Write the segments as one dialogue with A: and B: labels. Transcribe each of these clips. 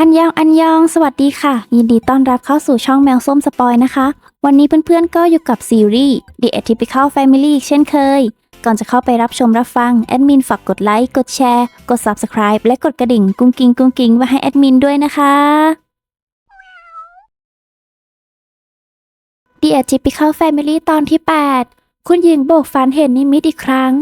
A: อันยองอันยอง สวัสดีค่ะ ยินดีต้อนรับเข้าสู่ช่องแมวส้มสปอยนะคะ วันนี้เพื่อนๆก็อยู่กับซีรีส์ The Atypical Family อีกเช่นเคย ก่อนจะเข้าไปรับชมรับฟัง แอดมินฝากกดไลค์ กดแชร์ กด Subscribe และกดกระดิ่งกุ้งกิ้งกุ้งกิ้งไว้ให้แอดมินด้วยนะคะ The Atypical Family ตอนที่ 8 คุณหญิงโบกฝันเห็นนิมิตอีกครั้ง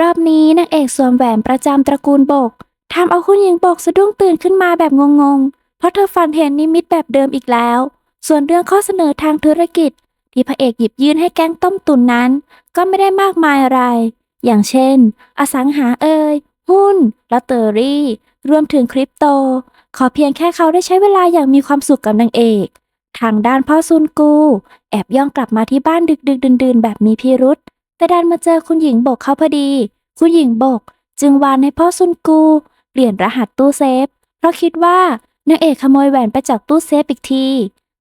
A: รอบนี้นางเอกสวมแหวนประจำตระกูลโบก ทำเอาคุณหญิงโบกสะดุ้งตื่นขึ้นมาแบบงงๆ เพราะเธอฝันเห็นนิมิตแบบเดิมอีกแล้ว ส่วนเรื่องข้อเสนอทางธุรกิจ ที่พระเอกหยิบยื่นให้แก๊งต้มตุ๋นนั้น ก็ไม่ได้มากมายอะไร อย่างเช่น อสังหาเอ่ยหุ้นลอตเตอรี่ รวมถึงคริปโต ขอเพียงแค่เขาได้ใช้เวลาอย่างมีความสุขกับนางเอก ทางด้านพ่อซุนกู แอบย่องกลับมาที่บ้านดึกๆดื่นๆ แบบมีพิรุษแต่ดันมาเจอคุณหญิงโบกเขาพอดี คุณหญิงโบก จึงวานให้พ่อซุนกู เปลี่ยนรหัสตู้เซฟ เพราะคิดว่านางเอกขโมยแหวนไปจากตู้เซฟอีกที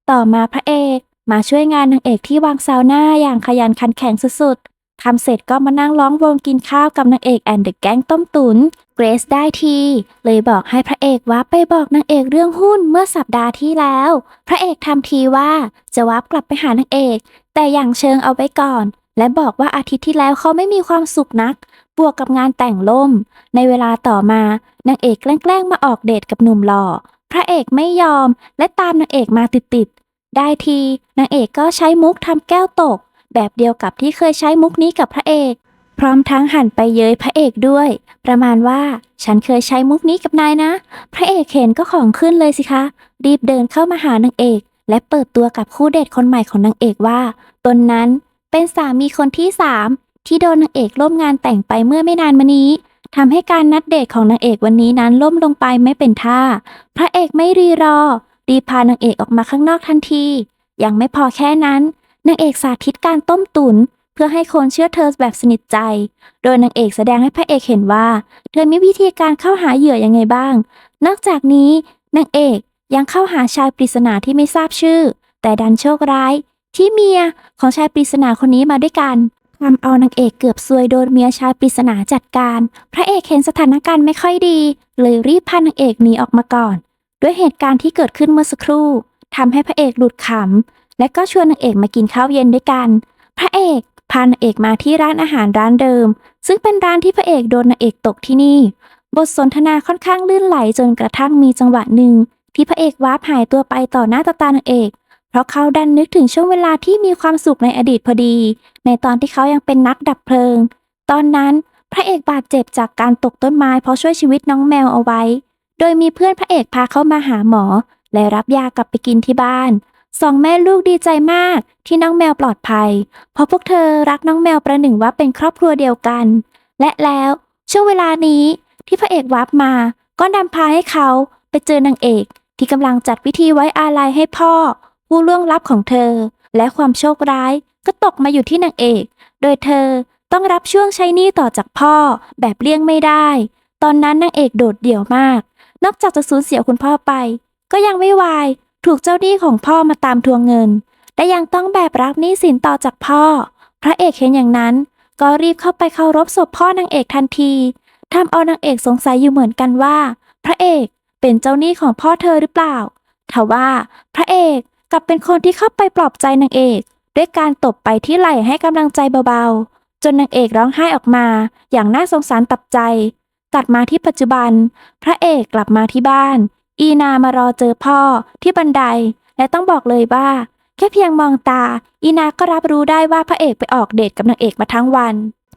A: ต่อมาพระเอกมาช่วยงานนางเอกที่วางซาวน่าอย่างขยันขันแข็งสุดๆทำเสร็จก็มานั่งร้องวงกินข้าวกับนางเอกแอนเดอะแก๊งต้มตุนเกรซได้ที เลยบอกให้พระเอกว่าไปบอกนางเอกเรื่องหุ้นเมื่อสัปดาห์ที่แล้ว พระเอกทำทีว่าจะวับกลับไปหานางเอก แต่อย่างเชิงเอาไว้ก่อน และบอกว่าอาทิตย์ที่แล้วเขาไม่มีความสุขนัก บวกกับงานแต่งล่ม ในเวลาต่อมานางเอกแกล้งมาออกเดทกับหนุ่มหล่อ พระเอกไม่ยอมและตามนางเอกมาติดๆ ได้ทีนางเอกก็ใช้มุกทำแก้วตก แบบเดียวกับที่เคยใช้มุกนี้กับพระเอก พร้อมทั้งหันไปเย้ยพระเอกด้วย ประมาณว่า ฉันเคยใช้มุกนี้กับนายนะ พระเอกเห็นก็ของขึ้นเลยสิคะ รีบเดินเข้ามาหานางเอก และเปิดตัวกับคู่เดทคนใหม่ของนางเอกว่า ตนนั้น เป็นสามีคนที่สามที่โดนนางเอกล่มงานแต่งไปเมื่อไม่นานมานี้ทำให้การนัดเดทของนางเอกวันนี้นั้นล่มลงไปไม่เป็นท่า พระเอกไม่รีรอ รีพานางเอกออกมาข้างนอกทันที ยังไม่พอแค่นั้น นางเอกสาธิตการต้มตุนเพื่อให้คนเชื่อเธอแบบสนิทใจ โดยนางเอกแสดงให้พระเอกเห็นว่า เธอมีวิธีการเข้าหาเหยื่อยังไงบ้าง นอกจากนี้นางเอกยังเข้าหาชายปริศนาที่ไม่ทราบชื่อ แต่ดันโชคร้าย ที่เมียของชายปริศนาคนนี้มาด้วยกันทำเอานางเอกเกือบซวยโดนเมียชายปริศนาจัดการ พระเอกเห็นสถานการณ์ไม่ค่อยดี เลยรีบพานางเอกหนีออกมาก่อน ด้วยเหตุการณ์ที่เกิดขึ้นเมื่อสักครู่ทำให้พระเอกหลุดขำ และก็ชวนนางเอกมากินข้าวเย็นด้วยกัน พระเอกพานางเอกมาที่ร้านอาหารร้านเดิม ซึ่งเป็นร้านที่พระเอกโดนนางเอกตกที่นี่ บทสนทนาค่อนข้างลื่นไหลจนกระทั่งมีจังหวะหนึ่งที่พระเอกวาร์ปหายตัวไปต่อหน้าต่อตานางเอก เพราะเขาดันนึกถึงช่วงเวลาที่มีความสุขในอดีตพอดี ในตอนที่เขายังเป็นนักดับเพลิง ตอนนั้นพระเอกบาดเจ็บจากการตกต้นไม้เพราะช่วยชีวิตน้องแมวเอาไว้ โดยมีเพื่อนพระเอกพาเขามาหาหมอ และรับยากลับไปกินที่บ้านสองแม่ลูกดีใจมากที่น้องแมวปลอดภัย เพราะพวกเธอรักน้องแมวประหนึ่งว่าเป็นครอบครัวเดียวกัน และแล้วช่วงเวลานี้ที่พระเอกวับมา ก็นำพาให้เขาไปเจอนางเอก ที่กำลังจัดพิธีไว้อาลัยให้พ่อ ผู้ล่วงลับของเธอ และความโชคร้ายก็ตกมาอยู่ที่นางเอก โดยเธอต้องรับช่วงใช้หนี้ต่อจากพ่อแบบเลี่ยงไม่ได้ ตอนนั้นนางเอกโดดเดี่ยวมาก นอกจากจะสูญเสียคุณพ่อไป ก็ยังไม่วายถูกเจ้าหนี้ของพ่อมาตามทวงเงิน และยังต้องแบกรับหนี้สินต่อจากพ่อ พระเอกเห็นอย่างนั้น ก็รีบเข้าไปเคารพศพพ่อนางเอกทันทีทำเอานางเอกสงสัยอยู่เหมือนกันว่า พระเอกเป็นเจ้าหนี้ของพ่อเธอหรือเปล่าทว่าพระเอก กลับเป็นคนที่เข้าไปปลอบใจนางเอก ด้วยการตบไปที่ไหล่ให้กำลังใจเบาๆ จนนางเอกร้องไห้ออกมา อย่างน่าสงสารตับใจ ตัดมาที่ปัจจุบัน พระเอกกลับมาที่บ้าน อีนามารอเจอพ่อที่บันได และต้องบอกเลยว่า แค่เพียงมองตา อีนาก็รับรู้ได้ว่าพระเอกไปออกเดทกับนางเอกมาทั้งวัน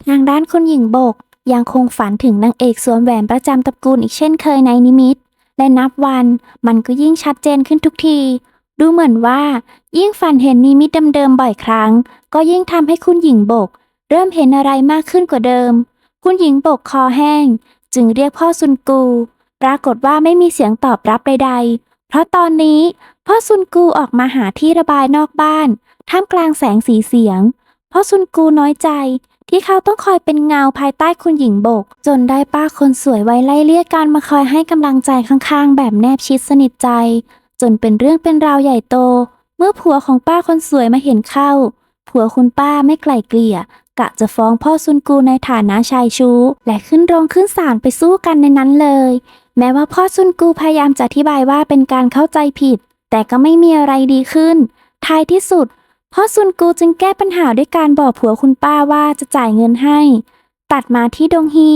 A: ทางด้านคุณหญิงโบก ยังคงฝันถึงนางเอกสวมแหวนประจำตระกูลอีกเช่นเคยในนิมิตและนับวันมันก็ยิ่งชัดเจนขึ้นทุกที ดูเหมือนว่า ยิ่งฝันเห็นนิมิตเดิมๆบ่อยครั้ง ก็ยิ่งทำให้คุณหญิงโบก เริ่มเห็นอะไรมากขึ้นกว่าเดิม คุณหญิงโบกคอแห้ง จึงเรียกพ่อซุนกู ปรากฏว่าไม่มีเสียงตอบรับใดๆ เพราะตอนนี้พ่อซุนกูออกมาหาที่ระบายนอกบ้าน ท่ามกลางแสงสีเสียง พ่อซุนกูน้อยใจที่เขาต้องคอยเป็นเงาภายใต้คุณหญิงโบก จนได้ป้าคนสวยไว้ไล่เลี่ยการมาคอยให้กำลังใจข้างๆ แบบแนบชิดสนิทใจ จนเป็นเรื่องเป็นราวใหญ่โต เมื่อผัวของป้าคนสวยมาเห็นเข้า ผัวคุณป้าไม่ไกลเกลี่ย กะจะฟ้องพ่อซุนกูในฐานะชายชู้ และขึ้นโรงขึ้นศาลไปสู้กันในนั้นเลย แม้ว่าพ่อซุนกูพยายามจะอธิบายว่าเป็นการเข้าใจผิด แต่ก็ไม่มีอะไรดีขึ้น ท้ายที่สุดพ่อซุนกูจึงแก้ปัญหาด้วยการบอกผัวคุณป้าว่าจะจ่ายเงินให้ ตัดมาที่ดงฮี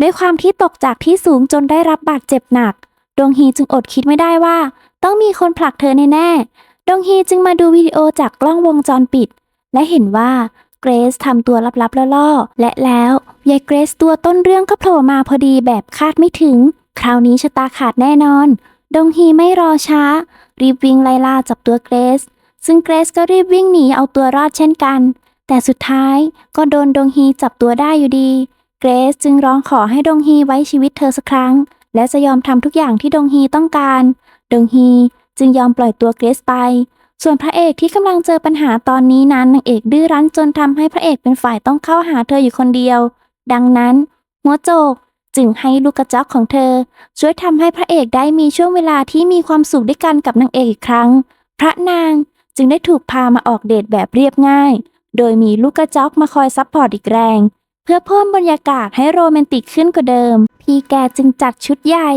A: ด้วยความที่ตกจากที่สูงจนได้รับบาดเจ็บหนัก ดงฮีจึงอดคิดไม่ได้ว่า ต้องมีคนผลักเธอแน่ๆดงฮีจึงมาดูวิดีโอจากกล้องวงจรปิด และเห็นว่าเกรซทำตัวลับๆล่อๆและแล้วยายเกรซตัวต้นเรื่องก็โผล่มาพอดีแบบคาดไม่ถึง คราวนี้ชะตาขาดแน่นอน ดงฮีไม่รอช้า รีบวิ่งไล่ล่าจับตัวเกรซซึ่งเกรซก็รีบวิ่งหนีเอาตัวรอดเช่นกัน แต่สุดท้ายก็โดนดงฮีจับตัวได้อยู่ดี เกรซจึงร้องขอให้ดงฮีไว้ชีวิตเธอสักครั้ง และจะยอมทำทุกอย่างที่ดงฮีต้องการ ดงฮีจึงยอมปล่อยตัวเกรซไป ส่วนพระเอกที่กำลังเจอปัญหาตอนนี้นั้นนางเอกดื้อรั้นจนทำให้พระเอกเป็นฝ่ายต้องเข้าหาเธออยู่คนเดียว ดังนั้นหัวโจกจึงให้ลูกกระจอกของเธอ ช่วยทำให้พระเอกได้มีช่วงเวลาที่มีความสุขด้วยกันกับนางเอกอีกครั้ง พระนางจึงได้ถูกพามาออกเดทแบบเรียบง่าย โดยมีลูกกระจอกมาคอยซัพพอร์ตอีกแรง เพื่อเพิ่มบรรยากาศให้โรแมนติกขึ้นกว่าเดิม พี่แกจึงจัดชุดใหญ่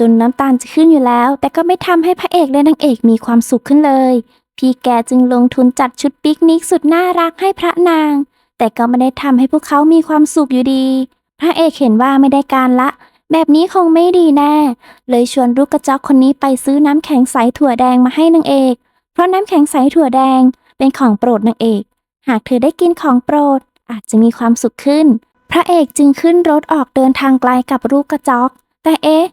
A: จนน้ำตาลจะขึ้นอยู่แล้ว แต่ก็ไม่ทำให้พระเอกและนางเอกมีความสุขขึ้นเลย พี่แกจึงลงทุนจัดชุดปิกนิกสุดน่ารักให้พระนาง แต่ก็ไม่ได้ทำให้พวกเขามีความสุขอยู่ดี พระเอกเห็นว่าไม่ได้การละ แบบนี้คงไม่ดีแน่ เลยชวนลูกกระจอกคนนี้ไปซื้อน้ำแข็งใสถั่วแดงมาให้นางเอก เพราะน้ำแข็งใสถั่วแดงเป็นของโปรดนางเอก หากเธอได้กินของโปรด อาจจะมีความสุขขึ้น พระเอกจึงขึ้นรถออกเดินทางไกลกับลูกกระจอก แต่เอ๊ะ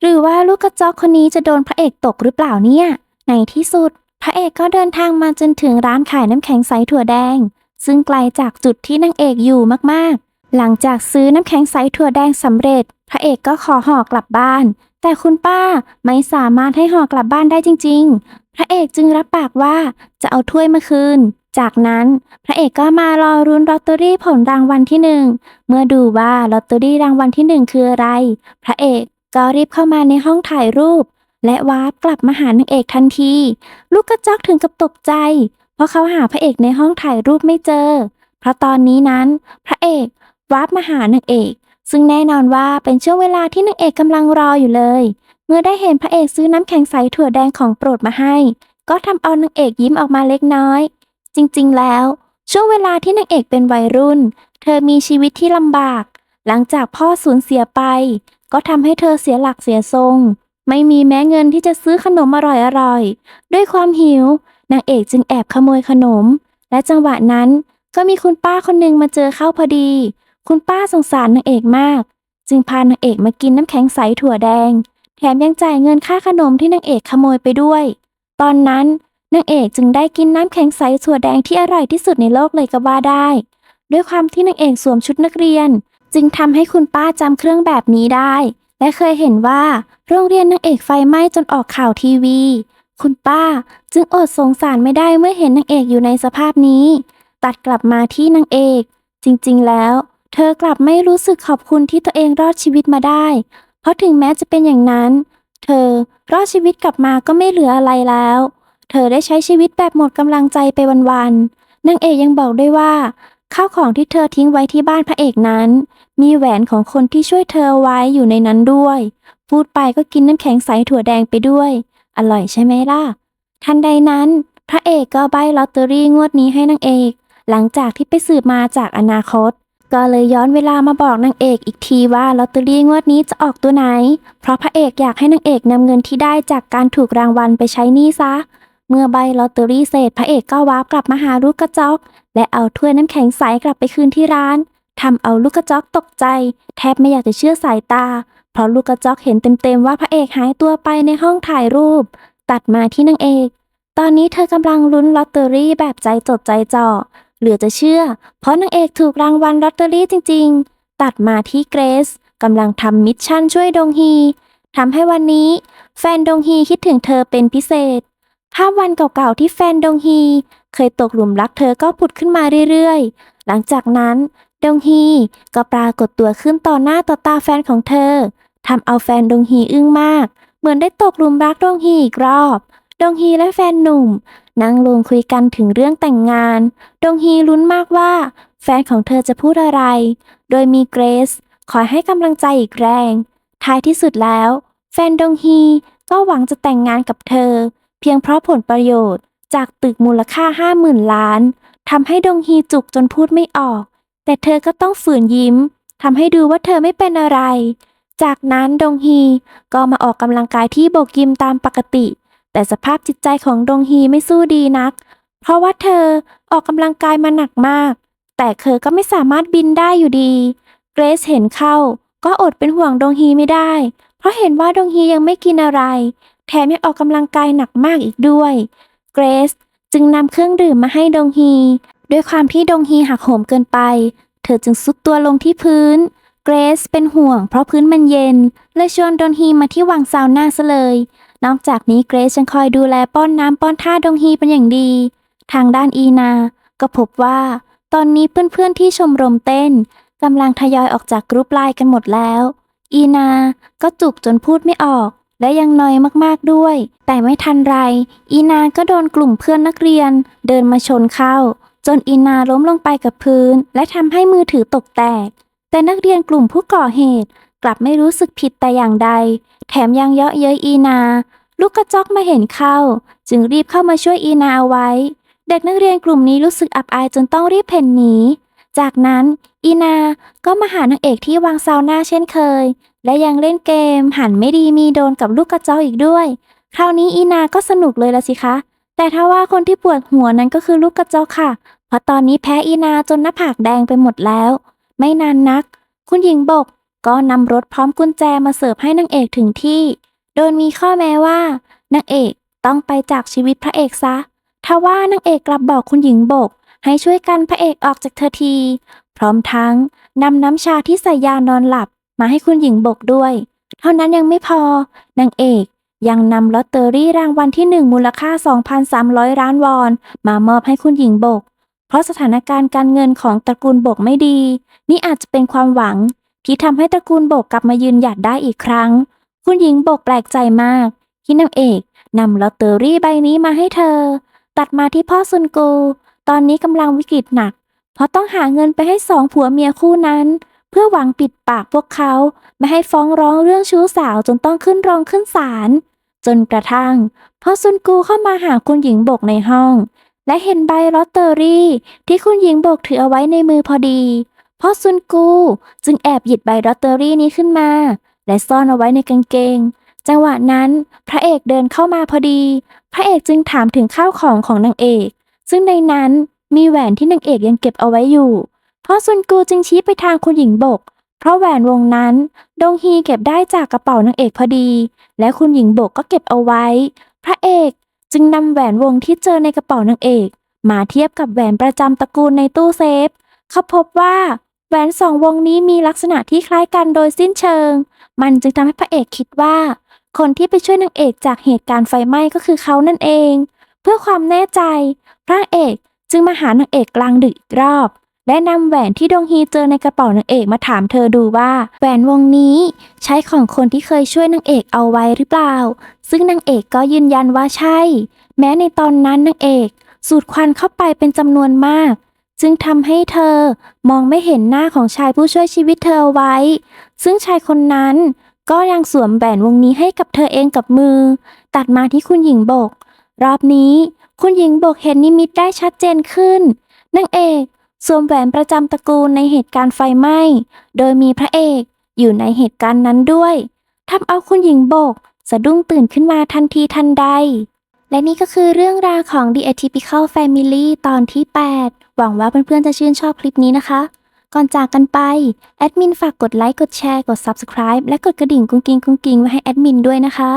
A: หรือว่าลูกกระจอกคนนี้จะโดนพระเอกตกหรือเปล่าเนี่ย ในที่สุด พระเอกก็เดินทางมาจนถึงร้านขายน้ำแข็งใสถั่วแดง ซึ่งไกลจากจุดที่นางเอกอยู่มากๆ หลังจากซื้อน้ำแข็งใสถั่วแดงสำเร็จ พระเอกก็ขอห่อกลับบ้าน แต่คุณป้าไม่สามารถให้ห่อกลับบ้านได้จริง ๆ พระเอกจึงรับปากว่าจะเอาถ้วยมาคืนจากนั้นพระเอกก็มารอรุ้นลอตเตอรี่ผลรางวัลที่หนึ่งเมื่อดูว่าลอตเตอรี่รางวัลที่หนึ่งคืออะไร พระเอก ก็รีบเข้ามาในห้องถ่ายรูป และวาร์ปกลับมาหานางเอกทันที ลูกกระจอกถึงกับตกใจ เพราะเขาหาพระเอกในห้องถ่ายรูปไม่เจอ เพราะตอนนี้นั้น พระเอกวาร์ปมาหานางเอก ซึ่งแน่นอนว่าเป็นช่วงเวลาที่นางเอกกำลังรออยู่เลย เมื่อได้เห็นพระเอกซื้อน้ำแข็งใสถั่วแดงของโปรดมาให้ ก็ทำเอานางเอกยิ้มออกมาเล็กน้อย จริงๆ แล้ว ช่วงเวลาที่นางเอกเป็นวัยรุ่น เธอมีชีวิตที่ลำบาก หลังจากพ่อสูญเสียไป ก็ทำให้เธอเสียหลักเสียทรง ไม่มีแม้เงินที่จะซื้อขนมอร่อยๆ ด้วยความหิว นางเอกจึงแอบขโมยขนม และจังหวะนั้นก็มีคุณป้าคนหนึ่งมาเจอเข้าพอดี คุณป้าสงสารนางเอกมาก จึงพานางเอกมากินน้ำแข็งใสถั่วแดง แถมยังจ่ายเงินค่าขนมที่นางเอกขโมยไปด้วย ตอนนั้นนางเอกจึงได้กินน้ำแข็งใสถั่วแดงที่อร่อยที่สุดในโลกเลยก็ว่าได้ ด้วยความที่นางเอกสวมชุดนักเรียน จึงทำให้คุณป้าจำเครื่องแบบนี้ได้ และเคยเห็นว่า โรงเรียนนางเอกไฟไหม้จนออกข่าวทีวี คุณป้าจึงอดสงสารไม่ได้เมื่อเห็นนางเอกอยู่ในสภาพนี้ ตัดกลับมาที่นางเอก จริงๆ แล้ว เธอกลับไม่รู้สึกขอบคุณที่ตัวเองรอดชีวิตมาได้ เพราะถึงแม้จะเป็นอย่างนั้น เธอรอดชีวิตกลับมาก็ไม่เหลืออะไรแล้ว เธอได้ใช้ชีวิตแบบหมดกำลังใจไปวันๆนางเอกยังบอกด้วยว่า ข้าวของที่เธอทิ้งไว้ที่บ้านพระเอกนั้น มีแหวนของคนที่ช่วยเธอไว้อยู่ในนั้นด้วย พูดไปก็กินน้ำแข็งใสถั่วแดงไปด้วย อร่อยใช่ไหมล่ะ ทันใดนั้น พระเอกก็ใบลอตเตอรี่งวดนี้ให้นางเอก หลังจากที่ไปสืบมาจากอนาคต ก็เลยย้อนเวลามาบอกนางเอกอีกทีว่าลอตเตอรี่งวดนี้จะออกตัวไหน เพราะพระเอกอยากให้นางเอกนำเงินที่ได้จากการถูกรางวัลไปใช้หนี้ซะเมื่อใบลอตเตอรี่เสร็จพระเอกก็วาร์ปกลับมาหาลูกกระจอก และเอาถ้วยน้ำแข็งใสกลับไปคืนที่ร้านทำเอาลูกกระจอกตกใจ แทบไม่อยากจะเชื่อสายตา เพราะลูกกระจอกเห็นเต็มๆว่าพระเอกหายตัวไปในห้องถ่ายรูป ตัดมาที่นางเอก ตอนนี้เธอกำลังลุ้นลอตเตอรี่แบบใจจดใจจ่อเหลือจะเชื่อ เพราะนางเอกถูกรางวัลลอตเตอรี่จริง ๆ ตัดมาที่เกรซกำลังทำมิชชั่นช่วยดงฮีทำให้วันนี้ แฟนดงฮีคิดถึงเธอเป็นพิเศษภาพวันเก่าๆที่แฟนดงฮี เคยตกหลุมรักเธอก็ผุดขึ้นมาเรื่อยๆ หลังจากนั้นดงฮีก็ปรากฏตัวขึ้นต่อหน้าต่อตาแฟนของเธอทำเอาแฟนดงฮีอึ้งมาก เหมือนได้ตกหลุมรักดงฮีอีกรอบดงฮีและแฟนหนุ่ม นั่งลงคุยกันถึงเรื่องแต่งงานดงฮีลุ้นมากว่า แฟนของเธอจะพูดอะไร โดยมีเกรซคอยให้กำลังใจอีกแรงทท้ายที่สุดแล้ว แฟนดงฮีก็หวังจะแต่งงานกับเธอ เพียงเพราะผลประโยชน์ จากตึกมูลค่าห้าหมื่นล้านทำให้ดงฮีจุกจนพูดไม่ออก แต่เธอก็ต้องฝืนยิ้มทำให้ดูว่าเธอไม่เป็นอะไร จากนั้นดงฮีก็มาออกกำลังกายที่โบกยิมตามปกติ แต่สภาพจิตใจของดงฮีไม่สู้ดีนัก เพราะว่าเธอออกกำลังกายมาหนักมาก แต่เธอก็ไม่สามารถบินได้อยู่ดี เกรซเห็นเข้า ก็อดเป็นห่วงดงฮีไม่ได้ เพราะเห็นว่าดงฮียังไม่กินอะไร แถมยังออกกำลังกายหนักมากอีกด้วย เกรซจึงนำเครื่องดื่มมาให้ดงฮี ด้วยความที่ดงฮีหักโหมเกินไป เธอจึงซุดตัวลงที่พื้น เกรซเป็นห่วงเพราะพื้นมันเย็น เลยชวนดงฮีมาที่วังซาวน่าซะเลย นอกจากนี้เกรซยังคอยดูแลป้อนน้ำป้อนท่าดงฮีเป็นอย่างดี ทางด้านอีนา ก็พบว่า ตอนนี้เพื่อนๆที่ชมรมเต้นกำลังทยอยออกจากกรุ๊ปไลน์กันหมดแล้ว อีนา ก็จุกจนพูดไม่ออก และยังน้อยมากๆด้วย แต่ไม่ทันไร อีนาก็โดนกลุ่มเพื่อนนักเรียน เดินมาชนเข้า จนอีนาล้มลงไปกับพื้น และทำให้มือถือตกแตก แต่นักเรียนกลุ่มผู้ก่อเหตุ กลับไม่รู้สึกผิดแต่อย่างใด แถมยังเยาะเย้ยอีนา ลูกกระจอกมาเห็นเข้า จึงรีบเข้ามาช่วยอีนาเอาไว้ เด็กนักเรียนกลุ่มนี้รู้สึกอับอายจนต้องรีบเพ่นหนี จากนั้นอีนาก็มาหานางเอกที่วางซาวน่าเช่นเคย และยังเล่นเกมหันไม่ดีมีโดนกับลูกกระจอกอีกด้วย คราวนี้อีนาก็สนุกเลยละสิคะ แต่ถ้าว่าคนที่ปวดหัวนั้นก็คือลูกกระจอกค่ะ เพราะตอนนี้แพ้อีนาจนหน้าผากแดงไปหมดแล้ว ไม่นานนัก คุณหญิงบกก็นำรถพร้อมกุญแจมาเสิร์ฟให้นางเอกถึงที่ โดยมีข้อแม้ว่านางเอกต้องไปจากชีวิตพระเอกซะ ทว่านางเอกกลับบอกคุณหญิงบก ให้ช่วยกันพระเอกออกจากเธอที พร้อมทั้งนำน้ำชาที่ใส่ยานอนหลับมาให้คุณหญิงบกด้วย เท่านั้นยังไม่พอนางเอกยังนำลอตเตอรี่รางวัลที่หนึ่งมูลค่า 2,300 ล้านวอน มามอบให้คุณหญิงบก เพราะสถานการณ์การเงินของตระกูลบกไม่ดี นี่อาจจะเป็นความหวัง ที่ทำให้ตระกูลบกกลับมายืนหยัดได้อีกครั้ง คุณหญิงบกแปลกใจมาก ที่นางเอกนำลอตเตอรี่ใบนี้มาให้เธอ ตัดมาที่พ่อซุนกู ตอนนี้กำลังวิกฤตหนัก เพราะต้องหาเงินไปให้สองผัวเมียคู่นั้น เพื่อหวังปิดปากพวกเขา ไม่ให้ฟ้องร้องเรื่องชู้สาวจนต้องขึ้นรองขึ้นศาลจนกระทั่งพ่อซุนกูเข้ามาหาคุณหญิงบกในห้อง และเห็นใบลอตเตอรี่ ที่คุณหญิงบกถือเอาไว้ในมือพอดีพ่อซุนกูจึงแอบหยิบใบลอตเตอรี่นี้ขึ้นมา และซ่อนเอาไว้ในกางเกง จังหวะนั้นพระเอกเดินเข้ามาพอดี พระเอกจึงถามถึงข้าวของของนางเอก ซึ่งในนั้นมีแหวนที่นางเอกยังเก็บเอาไว้อยู่พ่อซุนกูจึงชี้ไปทางคุณหญิงบก เพราะแหวนวงนั้น ดงฮีเก็บได้จากกระเป๋านางเอกพอดี และคุณหญิงบกก็เก็บเอาไว้ พระเอกจึงนำแหวนวงที่เจอในกระเป๋านางเอก มาเทียบกับแหวนประจำตระกูลในตู้เซฟ เขาพบว่าแหวนสองวงนี้มีลักษณะที่คล้ายกันโดยสิ้นเชิง มันจึงทำให้พระเอกคิดว่า คนที่ไปช่วยนางเอกจากเหตุการณ์ไฟไหม้ก็คือเขานั่นเอง พื่อความแน่ใจ พระเอกจึงมาหานางเอกกลางดึกอีกรอบ และนำแหวนที่ดงฮีเจอในกระเป๋านางเอกมาถามเธอดูว่า แหวนวงนี้ใช้ของคนที่เคยช่วยนางเอกเอาไว้หรือเปล่า ซึ่งนางเอกก็ยืนยันว่าใช่ แม้ในตอนนั้นนางเอก สูดควันเข้าไปเป็นจำนวนมาก จึงทำให้เธอมองไม่เห็นหน้าของชายผู้ช่วยชีวิตเธอไว้ ซึ่งชายคนนั้นก็ยังสวมแหวนวงนี้ให้กับเธอเองกับมือ ตัดมาที่คุณหญิงบก รอบนี้คุณหญิงบอกเห็นนิมิตได้ชัดเจนขึ้นนางเอกสวมแหวนประจำตระกูลในเหตุการณ์ไฟไหม้ โดยมีพระเอกอยู่ในเหตุการณ์นั้นด้วยทำเอาคุณหญิงบกสะดุ้งตื่นขึ้นมาทันทีทันใด และนี่ก็คือเรื่องราวของ The Atypical Family ตอนที่ 8 หวังว่าเพื่อนๆจะชื่นชอบคลิปนี้นะคะ ก่อนจากกันไป แอดมินฝากกดไลค์ กดแชร์ กด Subscribe และกดกระดิ่งกุ้งกิ้งกุ้งกิ้งไว้ให้แอดมินด้วยนะคะ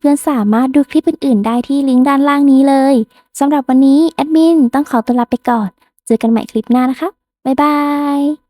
A: เพื่อนๆสามารถดูคลิปอื่นๆ ได้ที่ลิงก์ด้านล่างนี้เลยสำหรับวันนี้แอดมินต้องขอตัวลาไปก่อน เจอกันใหม่คลิปหน้านะคะ บ๊ายบาย